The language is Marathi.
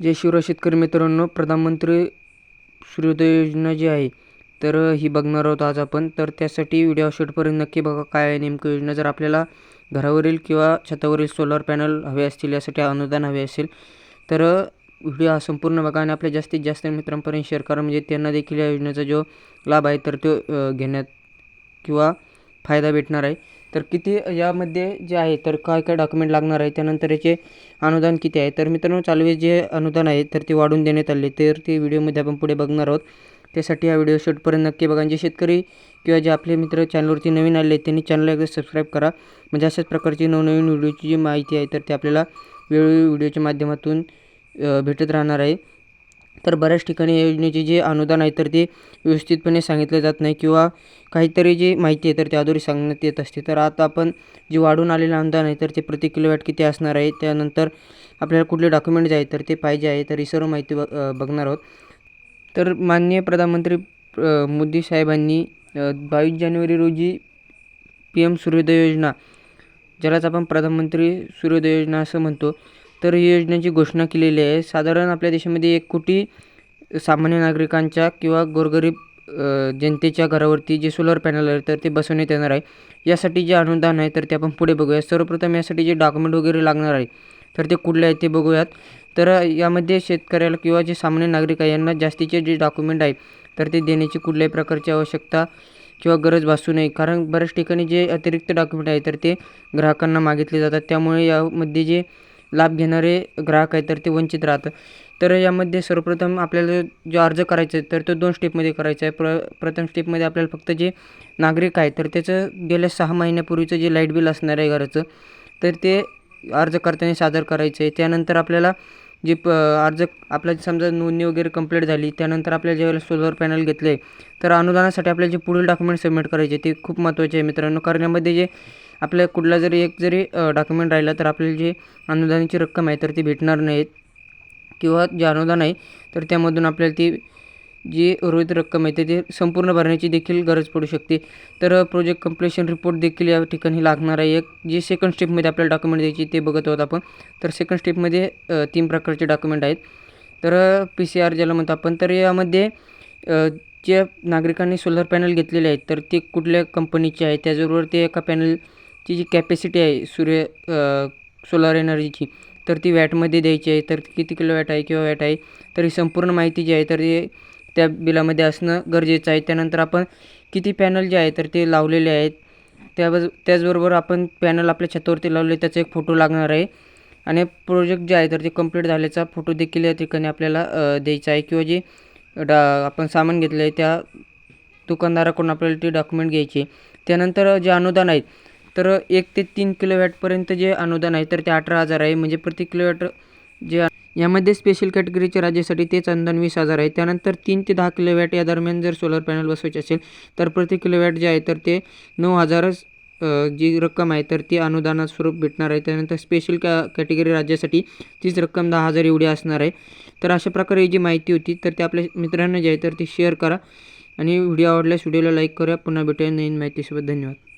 जय शिवराय शेतकरी मित्रांनो प्रधानमंत्री सूर्योदय योजना जी आहे तर ही बघणार आहोत आज आपण. तर त्यासाठी व्हिडिओ शेवटपर्यंत नक्की बघा काय आहे नेमकं योजना. जर आपल्याला घरावरील किंवा छतावरील सोलर पॅनल हवे असतील यासाठी अनुदान हवे असेल तर व्हिडिओ हा संपूर्ण बघा आणि आपल्या जास्तीत जास्त मित्रांपर्यंत शेअर करा. म्हणजे त्यांना देखील या योजनेचा जो लाभ आहे तर तो घेण्यात किंवा फायदा भेटणार आहे. तर किती यामध्ये जे आहे तर काय काय डॉक्युमेंट लागणार आहे त्यानंतर याचे अनुदान किती आहे? तर मित्रांनो चालवे जे अनुदान आहे तर ते वाढून देण्यात आले. तर ते व्हिडिओमध्ये आपण पुढे बघणार आहोत. त्यासाठी हा व्हिडिओ शेवटपर्यंत नक्की बघा. जे शेतकरी किंवा जे आपले मित्र चॅनलवरती नवीन आले त्यांनी चॅनलला एकदा सबस्क्राईब करा. म्हणजे अशाच प्रकारची नवनवीन व्हिडिओची जी माहिती आहे तर ते आपल्याला वेळोवेळी व्हिडिओच्या माध्यमातून भेटत राहणार आहे. तर बऱ्याच ठिकाणी या योजनेचे जे अनुदान आहे तर ते व्यवस्थितपणे सांगितलं जात नाही किंवा काहीतरी जी माहिती आहे तर त्या अधोरी सांगण्यात येत असते. तर आता आपण जे वाढून आलेलं अनुदान आहे तर ते प्रति किलोवॅट किती असणार आहे त्यानंतर आपल्याला कुठले डॉक्युमेंट जे आहे तर ते पाहिजे आहे तर ही सर्व माहिती ब बघणार आहोत. तर माननीय प्रधानमंत्री मोदी साहेबांनी बावीस जानेवारी रोजी पी एम सूर्योदय योजना ज्यालाच आपण प्रधानमंत्री सूर्योदय योजना असं म्हणतो तर ही योजनेची घोषणा केलेली आहे. साधारण आपल्या देशामध्ये एक कोटी सामान्य नागरिकांच्या किंवा गोरगरीब जनतेच्या घरावरती जे सोलर पॅनल आहे तर ते बसवण्यात येणार आहे. यासाठी जे अनुदान आहे तर ते आपण पुढे बघूया सर्वप्रथम यासाठी जे डॉक्युमेंट वगैरे लागणार आहे तर ते कुठले आहे ते बघूयात. तर यामध्ये शेतकऱ्याला किंवा जे सामान्य नागरिक आहे यांना जास्तीचे जे डॉक्युमेंट आहे तर ते देण्याची कुठल्याही प्रकारची आवश्यकता किंवा गरज भासू नये. कारण बऱ्याच ठिकाणी जे अतिरिक्त डॉक्युमेंट आहे तर ते ग्राहकांना मागितले जातात. त्यामुळे यामध्ये जे लाभ घेणारे ग्राहक आहेत तर ते वंचित राहतं तर यामध्ये सर्वप्रथम आपल्याला जो अर्ज करायचा आहे तर तो दोन स्टेपमध्ये करायचा आहे. प्र प्रथम स्टेपमध्ये आपल्याला फक्त जे नागरिक आहे तर त्याचं गेल्या सहा महिन्यापूर्वीचं जे लाइट बिल असणार आहे घराचं तर ते अर्ज करताना सादर करायचं आहे. त्यानंतर आपल्याला जे प अर्ज आपल्या समजा नोंदणी वगैरे कंप्लीट झाली त्यानंतर आपल्याला ज्यावेळेला सोलर पॅनल घेतलं आहे तर अनुदानासाठी आपल्याला जे पुढील डॉक्युमेंट सबमिट करायचे ते खूप महत्त्वाचे आहे मित्रांनो. करण्यामध्ये जे आपल्या कुठला जरी एक जरी डॉक्युमेंट राहिला तर आपल्याला जे अनुदानाची रक्कम आहे तर ती भेटणार नाहीत. किंवा जे अनुदान आहे तर त्यामधून आपल्याला ती जी उर्वरित रक्कम आहे ते संपूर्ण भरण्याची देखील गरज पडू शकते. तर प्रोजेक्ट कम्प्लिशन रिपोर्ट देखील या ठिकाणी लागणार आहे. एक जे सेकंड स्टेपमध्ये आपल्याला डॉक्युमेंट द्यायची ते बघत आहोत आपण. तर सेकंड स्टेपमध्ये तीन प्रकारचे डॉक्युमेंट आहेत. तर पी सी आर ज्याला म्हणतो आपण तर यामध्ये जे नागरिकांनी सोलर पॅनल घेतलेले आहेत तर ते कुठल्या कंपनीचे आहे त्याचबरोबर ते एका पॅनलची जी कॅपॅसिटी आहे सूर्य सोलार एनर्जीची तर ती वॅटमध्ये द्यायची आहे. तर किती किलो वॅट आहे किंवा वॅट आहे तर ही संपूर्ण माहिती जी आहे तर ते त्या बिलामध्ये असणं गरजेचं आहे. त्यानंतर आपण किती पॅनल जे आहे तर ते लावलेले आहेत. त्याबज त्याचबरोबर आपण पॅनल आपल्या छतावरती लावले त्याचा एक फोटो लागणार आहे. आणि प्रोजेक्ट जे आहे तर ते कंप्लीट झाल्याचा फोटो देखील या ठिकाणी आपल्याला द्यायचा आहे. किंवा जे डा आपण सामान घेतलं आहे त्या दुकानदाराकडून आपल्याला ते डॉक्युमेंट घ्यायचे त्यानंतर जे अनुदान आहेत तर एक ते तीन किलोवॅटपर्यंत जे अनुदान आहे तर ते अठरा हजार आहे. म्हणजे प्रति किलोवॅट जे यामध्ये स्पेशल कॅटेगरीच्या राज्यासाठी तेच अनुदान वीस हजार आहे. त्यानंतर तीन ते दहा किलो वॅट या दरम्यान जर सोलर पॅनल बसवायचे असेल तर प्रति किलो वॅट जे आहे तर ते नऊ हजारच जी रक्कम आहे तर ती अनुदानात स्वरूप भेटणार आहे. त्यानंतर स्पेशल कॅ कॅटेगरी राज्यासाठी तीच रक्कम दहा हजार एवढी असणार आहे. तर अशा प्रकारे जी माहिती होती तर ते आपल्या मित्रांना जे आहे तर ती शेअर करा. आणि व्हिडिओ आवडल्यास व्हिडिओला लाईक करा. पुन्हा भेटूया नवीन माहितीसोबत. धन्यवाद.